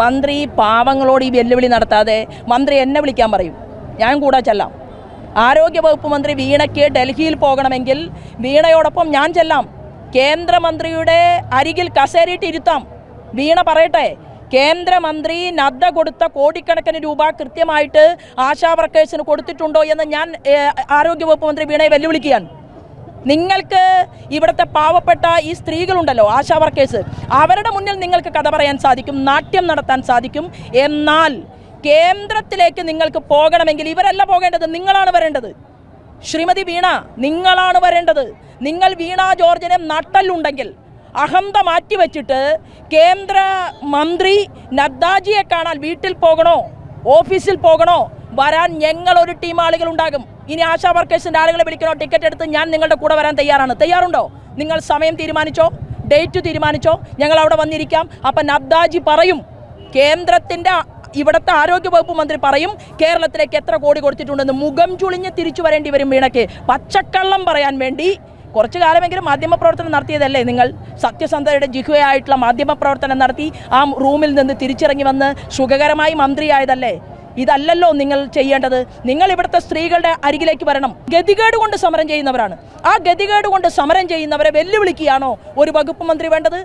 മന്ത്രി പാവങ്ങളോട് ഈ വെല്ലുവിളി നടത്താതെ മന്ത്രി എന്നെ വിളിക്കാൻ പറയും. ഞാൻ കൂടെ ചെല്ലാം. ആരോഗ്യവകുപ്പ് മന്ത്രി വീണയ്ക്ക് ഡൽഹിയിൽ പോകണമെങ്കിൽ വീണയോടൊപ്പം ഞാൻ ചെല്ലാം. കേന്ദ്രമന്ത്രിയുടെ അരികിൽ കസേരയിട്ട് ഇരുത്താം. വീണ പറയട്ടെ കേന്ദ്രമന്ത്രി നദ്ദ കൊടുത്ത കോടിക്കണക്കിന് രൂപ കൃത്യമായിട്ട് ആശാ വർക്കേഴ്സിന് കൊടുത്തിട്ടുണ്ടോ എന്ന് ഞാൻ ആരോഗ്യവകുപ്പ് മന്ത്രി വീണയെ വെല്ലുവിളിക്കുകയാണ്. നിങ്ങൾക്ക് ഇവിടുത്തെ പാവപ്പെട്ട ഈ സ്ത്രീകളുണ്ടല്ലോ ആശാ വർക്കേഴ്സ് അവരുടെ മുന്നിൽ നിങ്ങൾക്ക് കഥ പറയാൻ സാധിക്കും നാട്യം നടത്താൻ സാധിക്കും. എന്നാൽ കേന്ദ്രത്തിലേക്ക് നിങ്ങൾക്ക് പോകണമെങ്കിൽ ഇവരല്ല പോകേണ്ടത് നിങ്ങളാണ് വരേണ്ടത്. ശ്രീമതി വീണ നിങ്ങളാണ് വരേണ്ടത്. നിങ്ങൾ വീണ ജോർജിനെ നട്ടല്ലുണ്ടെങ്കിൽ അഹന്ത മാറ്റിവെച്ചിട്ട് കേന്ദ്ര മന്ത്രി നദ്ദാജിയെ കാണാൻ വീട്ടിൽ പോകണോ ഓഫീസിൽ പോകണോ വരാൻ ഞങ്ങൾ ഒരു ടീം ആളുകൾ ഉണ്ടാകും. ഇനി ആശാ വർക്കേഴ്സിന്റെ ആളുകളെ വിളിക്കണോ? ടിക്കറ്റ് എടുത്ത് ഞാൻ നിങ്ങളുടെ കൂടെ വരാൻ തയ്യാറാണ്. തയ്യാറുണ്ടോ? നിങ്ങൾ സമയം തീരുമാനിച്ചോ? ഡേറ്റ് തീരുമാനിച്ചോ? ഞങ്ങൾ അവിടെ വന്നിരിക്കാം. അപ്പം നബ്ദാജി പറയും. കേന്ദ്രത്തിന്റെ ഇവിടുത്തെ ആരോഗ്യവകുപ്പ് മന്ത്രി പറയും കേരളത്തിലേക്ക് എത്ര കോടി കൊടുത്തിട്ടുണ്ടെന്ന് മുഖം ചുളിഞ്ഞ് തിരിച്ചു വരേണ്ടി വരും വീണയ്ക്ക്. പച്ചക്കള്ളം പറയാൻ വേണ്ടി കുറച്ചു കാലമെങ്കിലും മാധ്യമപ്രവർത്തനം നടത്തിയതല്ലേ നിങ്ങൾ? സത്യസന്ധതയുടെ ജിഹുവായിട്ടുള്ള മാധ്യമപ്രവർത്തനം നടത്തി ആ റൂമിൽ നിന്ന് തിരിച്ചിറങ്ങി വന്ന് സുഖകരമായി മന്ത്രിയായതല്ലേ? ഇതല്ലല്ലോ നിങ്ങൾ ചെയ്യേണ്ടത്. നിങ്ങൾ ഇവിടുത്തെ സ്ത്രീകളുടെ അരികിലേക്ക് വരണം. ഗതികേട് കൊണ്ട് സമരം ചെയ്യുന്നവരാണ്. ആ ഗതികേട് കൊണ്ട് സമരം ചെയ്യുന്നവരെ വെല്ലുവിളിക്കുകയാണോ ഒരു വകുപ്പ് മന്ത്രി വേണ്ടത്?